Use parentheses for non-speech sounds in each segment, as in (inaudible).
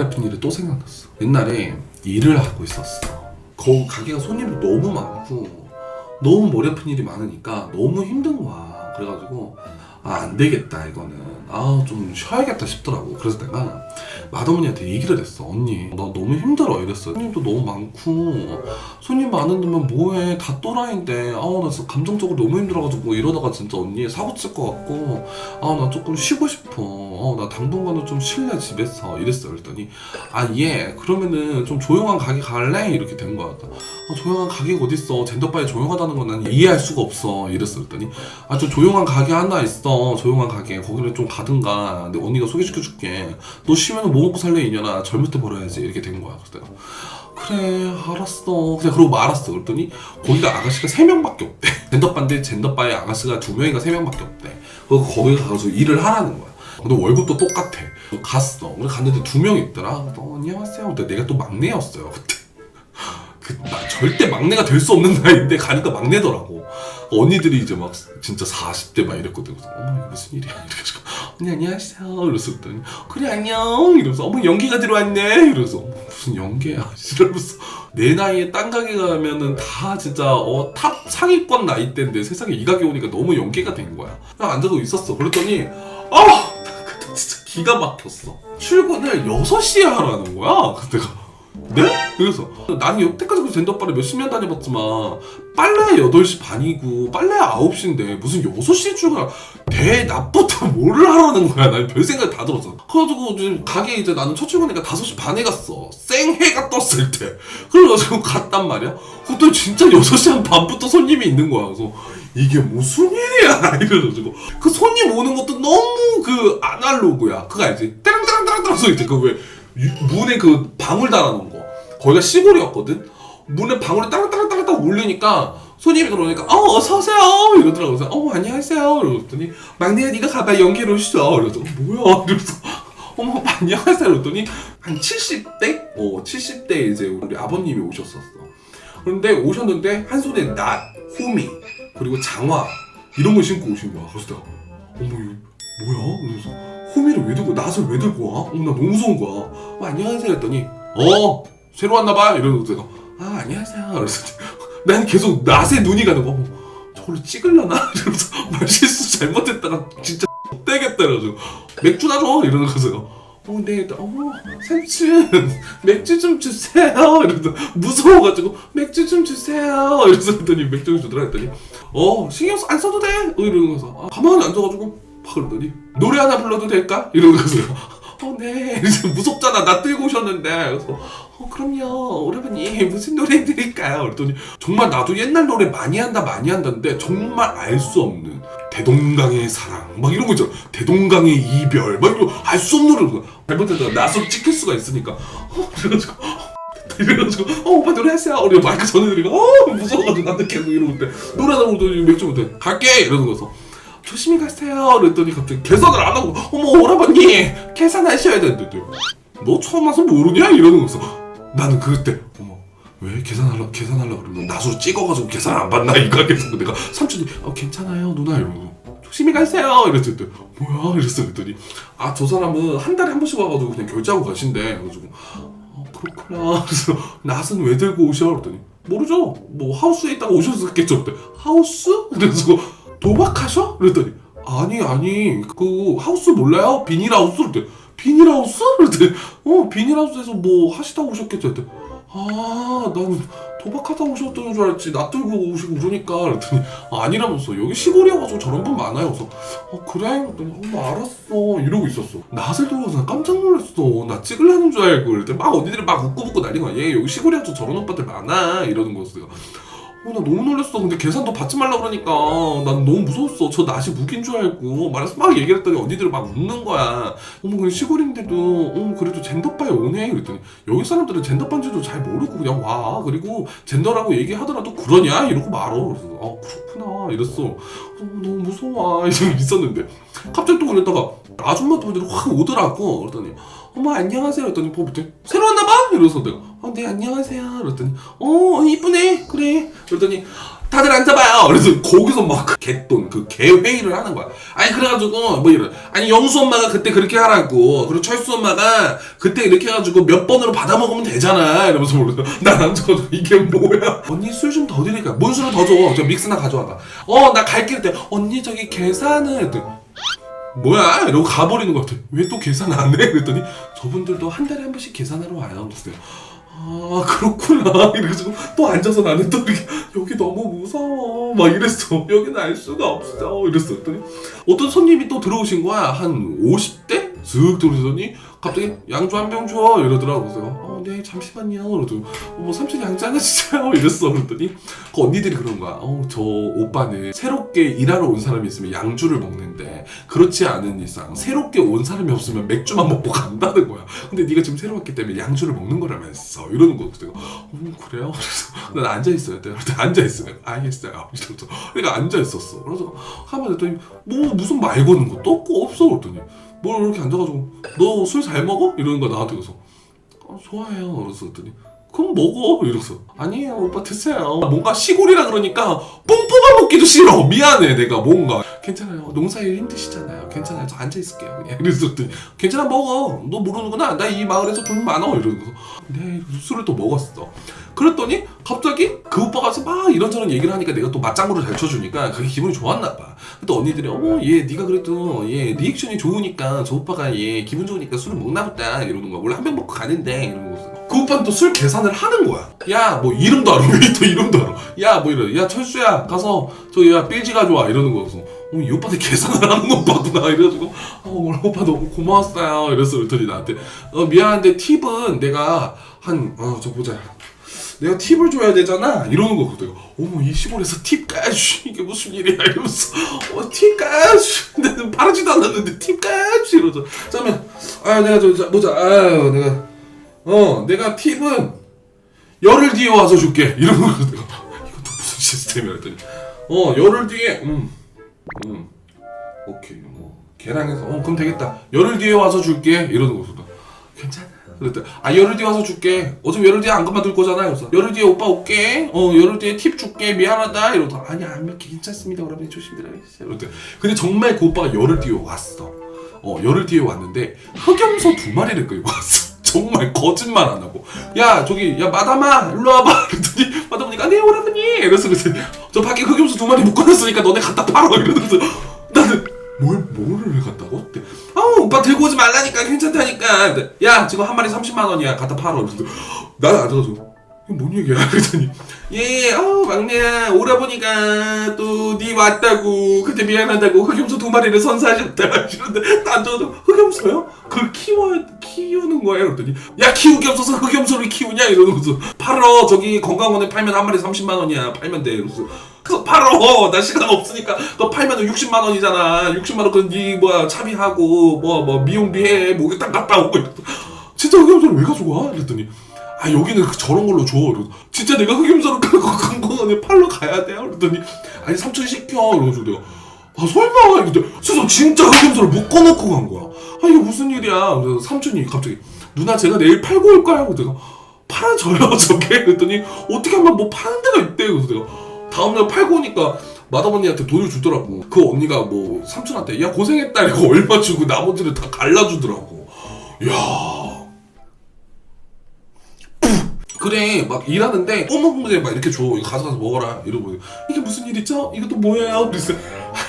아픈 일이 또 생각났어. 옛날에 일을 하고 있었어. 거 가게가 손님이 너무 많고 너무 머리 아픈 일이 많으니까 너무 힘든 거야. 그래가지고 아 안 되겠다 이거는. 아 좀 쉬어야겠다 싶더라고. 그래서 내가 마더머니한테 얘기를 했어. 언니 나 너무 힘들어 이랬어. 손님도 너무 많고 손님 많은 데면 뭐해? 다 또라이인데. 아우 나 진짜 감정적으로 너무 힘들어가지고 이러다가 진짜 언니 사고 칠 것 같고. 아나 조금 쉬고 싶어. 어, 나 당분간은 좀 쉴래 집에서. 이랬어 그랬더니. 아 예. 그러면은 좀 조용한 가게 갈래? 이렇게 된 거야 아, 조용한 가게가 어딨어? 젠더바에 조용하다는 건 난 이해할 수가 없어. 이랬어 그랬더니. 아 저 조용한 가게 하나 있어. 조용한 가게. 거기를 좀 가든가. 내 언니가 소개시켜 줄게. 너 쉬면은 뭐 먹고 살래 이년아? 젊을 때 벌어야지? 이렇게 된 거야. 그래서 내가 그래 알았어. 그냥 그러고 말았어? 그랬더니 거기가 아가씨가 세명밖에 없대. (laughs) 젠더바인데 젠더바에 아가씨가 두명인가세명밖에 없대. 그래서 거기 가서 일을 하라는 거야. 근데 월급도 똑같아. 갔어. 그래 갔는데 두 명 있더라. 어, 안녕하세요. 근데 내가 또 막내였어요 그때 그, 나 절대 막내가 될 수 없는 (laughs) 나이인데 가니까 막내더라고. 언니들이 이제 막 진짜 40대 막 이랬거든. 어머 이게 무슨 일이야? (laughs) 이렇게 해서 언니 안녕하세요. 이랬을 때 그래 안녕. 이러면서 어머 연기가 들어왔네. 이러면서 무슨 연기야? (laughs) 이러면서 내 나이에 딴 가게 가면은 다 진짜 어, 탑 상위권 나이대인데 세상에 이 가게 오니까 너무 연기가 된 거야. 그냥 앉아서 있었어. 그랬더니 아! 그때 진짜 기가 막혔어. 출근을 6시에 하라는 거야. 그때가 네? 그래서 나는 여태까지 그 젠더바를 몇십 년 다녀봤지만 빨래 8시 반이고 빨래 9시인데 무슨 6시 출근 대낮부터 (laughs) 뭐를 하라는 거야? 난 별 생각 다 들었어. 그래가지고 지금 가게 이제 나는 첫 출근이니까 5시 반에 갔어. 생해가 떴을 때. 그래가지고 갔단 말이야. 그때 진짜 6시 한 반부터 손님이 있는 거야. 그래서 이게 무슨 일이야? (laughs) 이래가지고 그 손님 오는 것도 너무 그 아날로그야. 그거 알지? 따랑따랑따랑 소리 있지 그왜 문에 그 방울 달아놓은 거. 거기가 시골이었거든? 문에 방울이 따랑따랑따랑 울리니까 손님이 들어오니까 어 어서 오세요. 이러더라고 그래서 어 안녕하세요. 이러더니 막내야 네가 가봐 연기로 쉬어 이러서 어, 뭐야? 이러면서 (laughs) 어머 안녕하세요. 이러더니 한 70대? 어 70대 이제 우리 아버님이 오셨었어. 그런데 오셨는데 한 손에 낫, 호미 그리고 장화 이런 걸 신고 오신 거야. 그래서 내가 어머 이거 뭐야? 이러면서 호미를 왜 들고 낫을 왜 들고 와? 어머 나 너무 무서운 거야 어, 안녕하세요 했더니 어 새로 왔나 봐 이러면서 제가 아 안녕하세요 그래서 (laughs) 난 계속 낫에 눈이 가는 거 어머 저걸로 찍을라나? (laughs) 이러면서 (laughs) 말실수 잘못했다가 진짜 떼겠다 이러가지고 맥주 나 줘 이러는 거세요 어, 네, 어머, 삼촌, 맥주 좀 주세요. 이러면서 무서워가지고, 맥주 좀 주세요. 이러면서 했더니 맥주 주더라 했더니, 어, 신경 써- 안 써도 돼. 어, 이러는 거서 아, 가만히 앉아가지고, 막 그러더니, 노래 하나 불러도 될까? 이러는 거세요. 어, 네. 무섭잖아. 나 들고 오셨는데. 그래서, 어, 그럼요. 오라버니, 무슨 노래 드릴까요? 그랬더니, 정말 나도 옛날 노래 많이 한다, 많이 한다는데, 정말 알 수 없는, 대동강의 사랑, 막 이런 거 있잖아. 대동강의 이별, 막 이런 거알수 없는 노래. 잘못했다가 나서 찍힐 수가 있으니까, 어, 그래가지고, 이래가지고 어 오빠 노래하세요 우리 마이크 전해드리고 어 무서워가지고 나한테 계속 이러는데 노래 하다 보더니 맥주 못해 갈게 이러는 거서 조심히 가세요. 그랬더니 갑자기 계산을 안 하고 어머 오라버니 계산하셔야 되는데. 너 처음 와서 모르냐? 이러는 거서. 나는 그때 어머 왜 계산하려 계산하려 그러면 나수로 찍어가지고 계산 안 받나? 이 가게에서 내가 삼촌이 어 괜찮아요 누나. 이러고. 조심히 가세요. 이랬을 때 뭐야? 이랬어. 그랬더니 아 저 사람은 한 달에 한 번씩 와가지고 그냥 결제하고 가신대. 그래가지고 어, 그렇구나. 그래서 낫은 왜 들고 오셔? 그랬더니 모르죠. 뭐 하우스에 있다가 오셨었겠죠. 그때. 하우스? 그래서 도박하셔? 그랬더니 아니 아니 그 하우스 몰라요? 비닐하우스? 그랬더니 비닐하우스? 그랬더니 어 비닐하우스에서 뭐 하시다 오셨겠죠. 그랬더니 아 나는 도박하다 오셨던 줄 알았지. 나 들고 오시고 그러니까. 그랬더니 아니라면서. 여기 시골이어 가지고 저런 분 많아요. 그래서 어 그래? 그랬더니 어 알았어. 이러고 있었어. 낫을 들고서 나 깜짝 놀랐어. 나 찍으려는 줄 알고. 그랬더니 막 언니들이 막 웃고 웃고 난리 거야 얘 여기 시골이어서 저런 오빠들 많아. 이러는 거였어요 어 나 너무 놀랐어. 근데 계산도 받지 말라 그러니까. 난 너무 무서웠어. 저 낫이 무기인 줄 알고. 말해서 막 얘기를 했더니 언니들이 막 웃는 거야. 어머 그냥 시골인데도. 어머 그래도 젠더바에 오네. 그랬더니 여기 사람들은 젠더바인지도 잘 모르고 그냥 와. 그리고 젠더라고 얘기하더라도 그러냐? 이러고 말어. 그래서 아 그렇구나. 이랬어. 어, 너무 무서워. (laughs) 이러고 있었는데. 갑자기 또 그랬다가 아줌마 분들이 확 오더라고. 그랬더니 어머 안녕하세요. 했더니 뭐 밑에 새로 왔나 봐 이러면서 내가 어, 네 안녕하세요. 그랬더니 어 이쁘네. 그래. 그랬더니 다들 앉아봐요. 그래서 거기서 막그 개돈 그 개회의를 하는 거야. 아니 그래가지고 뭐 이런 아니 영수 엄마가 그때 그렇게 하라고. 그리고 철수 엄마가 그때 이렇게 해가지고 몇 번으로 받아 먹으면 되잖아. 이러면서 모르고 난 앉아가지고 이게 뭐야? 언니 술 좀 더 드릴까 뭔 술을 더줘저 믹스나 가져와봐. 어 나 갈 길 때 언니 저기 계산을 했더니 뭐야? 이러고 가버리는 것 같아. 왜 또 계산 안 해? 그랬더니 저분들도 한 달에 한 번씩 계산하러 와요. 그랬어요. 아 그렇구나 (laughs) 이래가지고 또 앉아서 나는 또 이렇게 여기 너무 무서워 막 이랬어 여기는 알 수가 없어 이랬어 그랬더니 어떤 손님이 또 들어오신 거야 한 50대? 슥 들어오더니 갑자기 양주 한 병 줘 이러더라고 그래서 어 네 잠시만요. 그러더니 어, 뭐 삼촌 하나 주세요. 이랬어. 그랬더니 그 언니들이 그런 거야. 어 저 오빠는 새롭게 일하러 온 사람이 있으면 양주를 먹는데 그렇지 않은 이상 새롭게 온 사람이 없으면 맥주만 먹고 간다는 거야. 근데 네가 지금 새로 왔기 때문에 양주를 먹는 거라면서 이러는 거 내가 어 그래요? (laughs) 그래서 난 앉아 있어야 돼. 그래서 앉아 있어 내가 알겠어요. 이러면서 내가 앉아 있었어. 그래서 가만 했더니 뭐 무슨 말 거는 것도 없고 없어. 그랬더니 뭘 이렇게 앉아가지고 너 술 잘 먹어? 이러는 거야 나한테. 그래서 어, 좋아해요. 그래서 그랬더니 그럼 먹어. 이러면서 아니에요. 오빠 드세요. 뭔가 시골이라 그러니까 뽕 뽑아 먹기도 싫어. 미안해. 내가 뭔가 괜찮아요. 농사일 힘드시잖아요. 괜찮아요. 저 앉아 있을게요. 그냥 이래서 그랬더니 괜찮아. 먹어 너 모르는구나. 나 이 마을에서 돈 많아. 이러면서 네. 술을 또 먹었어 그랬더니 갑자기 그 오빠가 와서 막 이런저런 얘기를 하니까 내가 또 맞장구를 잘 쳐주니까 그게 기분이 좋았나 봐. 또 언니들이 어머 얘 네가 그래도 얘 리액션이 좋으니까 저 오빠가 얘 기분 좋으니까 술을 먹나 보다 이러는 거야. 원래 한 병 먹고 가는데 이러는 거그 오빠는 또 술 계산을 하는 거야. 야 뭐 이름도 알아 웨이터 이름도 알아. 야 뭐 이래. 야 철수야 가서 저야 빌지 가져와 이러는 거여서 어, 이 오빠한테 계산을 하는 오빠구나 (laughs) 이래가지고 어 오늘 오빠 너무 고마웠어요 이랬어 그랬더니 나한테 어 미안한데 팁은 내가 한 어 저 보자 내가 팁을 줘야 되잖아. 이러는 거거든. 내가 어머 이 시골에서 팁 까주 이게 무슨 일이야? 이러면서 어팁 까주 근데 바르지도 않았는데 팁 까주 이러죠. 그러면 아 내가 저, 저 보자. 아유 내가 어 내가 팁은 열흘 뒤에 와서 줄게. 이러는 거거든 내가 이것도 무슨 시스템이야? 그랬더니 어 열흘 뒤에 음 음, 오케이. 뭐 걔랑해서 어 그럼 되겠다. 열흘 뒤에 와서 줄게. 이러는 거거든. 괜찮아 그랬더니 아 열흘 뒤에 와서 줄게. 어차피 열흘 뒤에 안 그만둘 거잖아. 그래서 열흘 뒤에 오빠 올게. 어 열흘 뒤에 팁 줄게. 미안하다. 이러다 아니 아니 괜찮습니다. 그러면 조심들 하겠어요. 이랬더니 근데 정말 그 오빠가 열흘 뒤에 왔어. 어 열흘 뒤에 왔는데 흑염소 두 마리를 끌고 왔어. (laughs) 정말 거짓말 안 하고. 야 저기 야 마담아 일로 와봐. 그랬더니 마담이니까 네 오라버니. 이래서 그랬더니 저 밖에 흑염소 두 마리 묶어놨으니까 너네 갖다 팔어. 이러면서 뭘 뭐를 갖다고? 아 오빠 들고 오지 말라니까 괜찮다니까. 야 지금 한 마리 30만 원이야. 갖다 팔어 이러면서 나는 앉아가지고 이게 뭔 얘기야? (laughs) 그랬더니. 예, 어 막내야 오라버니가 또네 왔다고. 그때 미안하다고 흑염소 두 마리를 선사하셨다. (laughs) 이러는데 난 저도 흑염소요? 그걸 키워 키우는 거예요? 그랬더니 야 키우기 없어서 흑염소를 키우냐? 이러면서 팔어. 저기 건강원에 팔면 한 마리 30만 원이야. 팔면 돼. 이러면서. 그래서 팔어. 나 시간 없으니까 그거 팔면 60만 원이잖아. 60만 원 그건 네 뭐야 차비하고 뭐 뭐 미용비 해 목욕탕 갔다 오고 진짜 흑염소를 왜 가져가? 그랬더니 아 여기는 그 저런 걸로 줘. 이러고 진짜 내가 흑염소를 끌고 건강원에 (laughs) 팔러 가야 돼요? 그랬더니 아니 삼촌 시켜. 이러가지고 내가 아 설마 이랬더니 그래서 진짜 흑염소를 묶어놓고 간 거야. 아 이게 무슨 일이야? 그래서 삼촌이 갑자기 누나 제가 내일 팔고 올까요? 그래서 내가 팔아줘요 (laughs) 저게. 그랬더니 어떻게 하면 뭐 파는 데가 있대. 그래서 내가 다음날 팔고 오니까 마담언니한테 돈을 주더라고. 그 언니가 뭐 삼촌한테 야 고생했다 이러고 얼마 주고 나머지를 다 갈라주더라고. 야 그래 막 일하는데 꼬먹는데 막 이렇게 줘. 이거 가져가서 먹어라. 이러고. 이게 무슨 일이죠? 이거 또 뭐예요? 그래서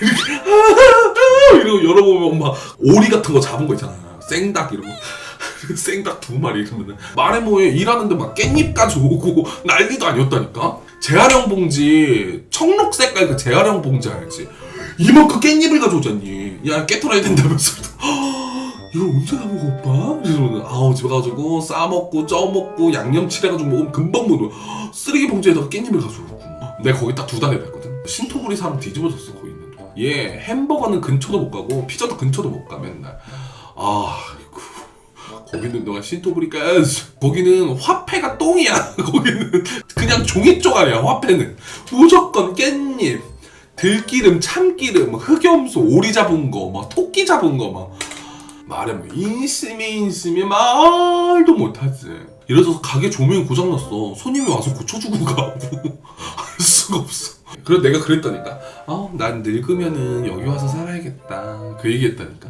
이렇게 아, (laughs) 이러고 열어보면 막 오리 같은 거 잡은 거 있잖아 생닭 이러고 (laughs) 생닭 두 마리 이러면은. 말해 뭐해. 일하는데 막 깻잎 가져오고 난리도 아니었다니까? 재활용 봉지. 청록 색깔 그 재활용 봉지 알지? 이만큼 깻잎을 가져오잖니. 야 깨털어야 된다면서 (laughs) 이걸 언제 다 먹어 오빠? 이러면 아우 집에 가지고 싸먹고 쪄먹고 양념 칠해가지고 먹으면 금방 먹는 거야. 쓰레기 봉지에다가 깻잎을 가져오고 내가 거기 딱 두 달을 했거든. 신토부리 사람 뒤집어졌어 거기 있는 동안. 얘 햄버거는 근처도 못 가고 피자도 근처도 못 가 맨날. 아이고 거기 있는 동안 신토부리까 거기는 화폐가 똥이야 (laughs) 거기는. 그냥 종이 쪼가리야 화폐는. 무조건 깻잎 들기름 참기름 흑염소 오리 잡은 거막 토끼 잡은 거막 말하면 인심이 인심이 말도 못하지. 예를 들어서 가게 조명이 고장났어. 손님이 와서 고쳐주고 가고. (laughs) 할 수가 없어. 그래서 내가 그랬다니까. 아난 늙으면은 여기 와서 살아야겠다. 그 얘기했다니까.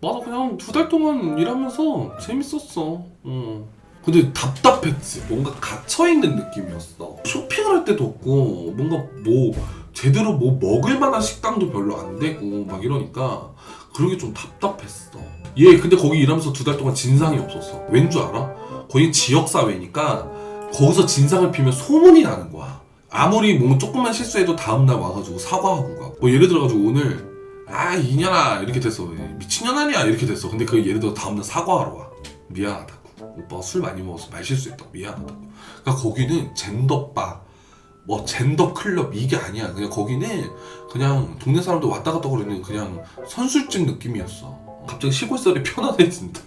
맞아 그냥 두 달 동안 일하면서 재밌었어. 어. 근데 답답했지. 뭔가 갇혀있는 느낌이었어. 쇼핑을 할 때도 없고 뭔가 뭐 제대로 뭐 먹을 만한 식당도 별로 안 되고 막 이러니까 그런 게 좀 답답했어. 얘 근데 거기 일하면서 두 달 동안 진상이 없었어. 왠 줄 알아? 거기 지역사회니까 거기서 진상을 피면 소문이 나는 거야. 아무리 뭐 조금만 실수해도 다음날 와가지고 사과하고 가. 뭐 예를 들어가지고 오늘 아 이년아 이렇게 됐어 미친년 아니야. 이렇게 됐어 근데 그 예를 들어 다음날 사과하러 와. 미안하다고. 오빠가 술 많이 먹어서 말 실수했다고. 미안하다고. 그러니까 거기는 젠더바 뭐 젠더 클럽 이게 아니야. 그냥 거기는 그냥 동네 사람들 왔다 갔다 거리는 그냥 선술집 느낌이었어. 갑자기 시골살이 (laughs) 편안해진다